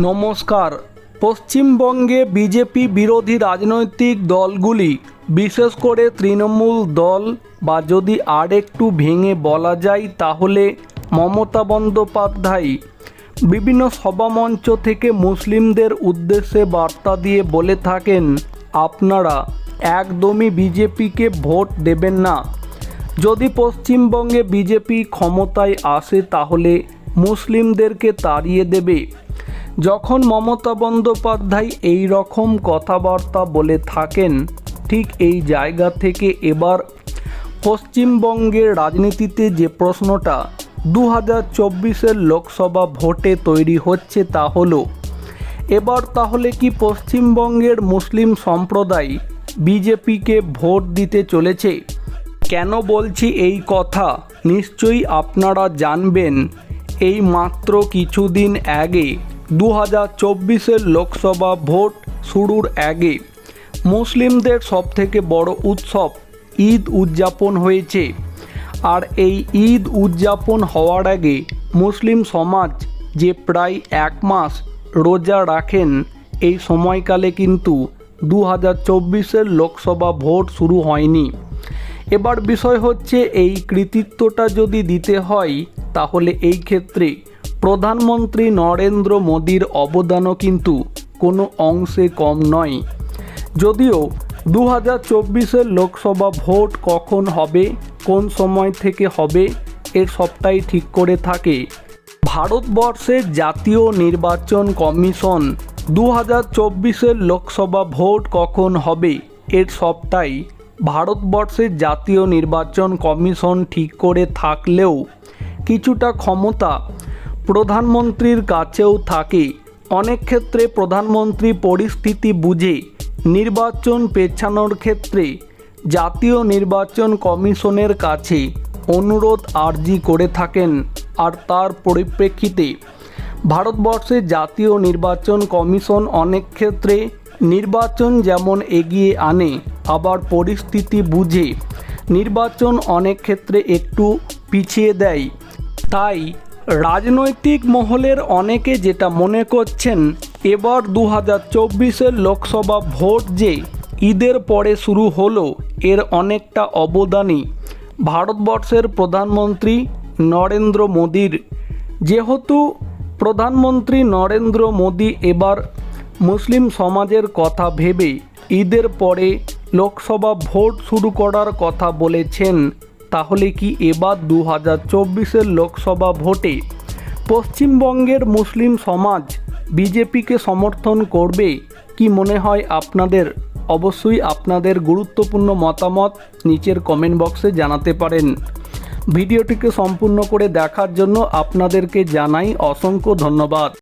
নমস্কার। পশ্চিমবঙ্গে বিজেপি বিরোধী রাজনৈতিক দলগুলি, বিশেষ করে তৃণমূল দল, বা যদি আর একটু ভেঙে বলা যায় তাহলে মমতা বন্দ্যোপাধ্যায়। বিভিন্ন সভামঞ্চ থেকে মুসলিমদের উদ্দেশ্যে বার্তা দিয়ে বলে থাকেন, আপনারা একদমই বিজেপিকে ভোট দেবেন না। যদি পশ্চিমবঙ্গে বিজেপি ক্ষমতায় আসে তাহলে মুসলিমদেরকে তাড়িয়ে দেবে। যখন মমতা বন্দ্যোপাধ্যায় এই রকম কথাবার্তা বলে থাকেন, ঠিক এই জায়গা থেকে এবার পশ্চিমবঙ্গের রাজনীতিতে যে প্রশ্নটা দু হাজার চব্বিশের লোকসভা ভোটে তৈরি হচ্ছে তা হলো, এবার তাহলে কি পশ্চিমবঙ্গের মুসলিম সম্প্রদায় বিজেপিকে ভোট দিতে চলেছে? কেন বলছি এই কথা? নিশ্চয়ই আপনারা জানবেন। এই মাত্র কিছুদিন আগে দু হাজার চব্বিশের লোকসভা ভোট শুরুর আগে মুসলিমদের সবথেকে বড় উৎসব ঈদ উদযাপন হয়েছে। আর এই ঈদ উদযাপন হওয়ার আগে মুসলিম সমাজ যে প্রায় এক মাস রোজা রাখেন, এই সময়কালে কিন্তু দু হাজার চব্বিশের লোকসভা ভোট শুরু হয়নি। এবার বিষয় হচ্ছে এই কৃতিত্বটা যদি দিতে হয়, তাহলে এই ক্ষেত্রে প্রধানমন্ত্রী নরেন্দ্র মোদীর অবদানও কিন্তু কোনো অংশে কম নয়। যদিও দু হাজার চব্বিশের লোকসভা ভোট কখন হবে, কোন সময় থেকে হবে এর সবটাই ঠিক করে থাকে। ভারতবর্ষের জাতীয় নির্বাচন কমিশন দু হাজার চব্বিশের লোকসভা ভোট কখন হবে, এর সবটাই ভারতবর্ষের জাতীয় নির্বাচন কমিশন ঠিক করে থাকলেও কিছুটা ক্ষমতা প্রধানমন্ত্রীর কাছেও থাকে। অনেক ক্ষেত্রে প্রধানমন্ত্রী পরিস্থিতি বুঝে। নির্বাচন পেছানোর ক্ষেত্রে জাতীয় নির্বাচন কমিশনের কাছে অনুরোধ আর্জি করে থাকেন আর তার পরিপ্রেক্ষিতে ভারতবর্ষে জাতীয় নির্বাচন কমিশন অনেক ক্ষেত্রে নির্বাচন যেমন এগিয়ে আনে, আবার পরিস্থিতি বুঝে। নির্বাচন অনেক ক্ষেত্রে একটু পিছিয়ে দেয়। তাই রাজনৈতিক মহলের অনেকে যেটা মনে করছেন, এবার দু হাজার চব্বিশের লোকসভা ভোট যে ঈদের পরে শুরু হলো, এর অনেকটা অবদানই। ভারতবর্ষের প্রধানমন্ত্রী নরেন্দ্র মোদীর। যেহেতু প্রধানমন্ত্রী নরেন্দ্র মোদী এবার মুসলিম সমাজের কথা ভেবে ঈদের পরে লোকসভা ভোট শুরু করার কথা বলেছেন তাহলে কি এবার দু হাজার চব্বিশের লোকসভা ভোটে পশ্চিমবঙ্গের মুসলিম সমাজ বিজেপিকে সমর্থন করবে কি মনে হয় আপনাদের? অবশ্যই আপনাদের গুরুত্বপূর্ণ মতামত নিচের কমেন্ট বক্সে জানাতে পারেন। ভিডিওটিকে সম্পূর্ণ করে দেখার জন্য আপনাদেরকে জানাই অসংখ্য ধন্যবাদ।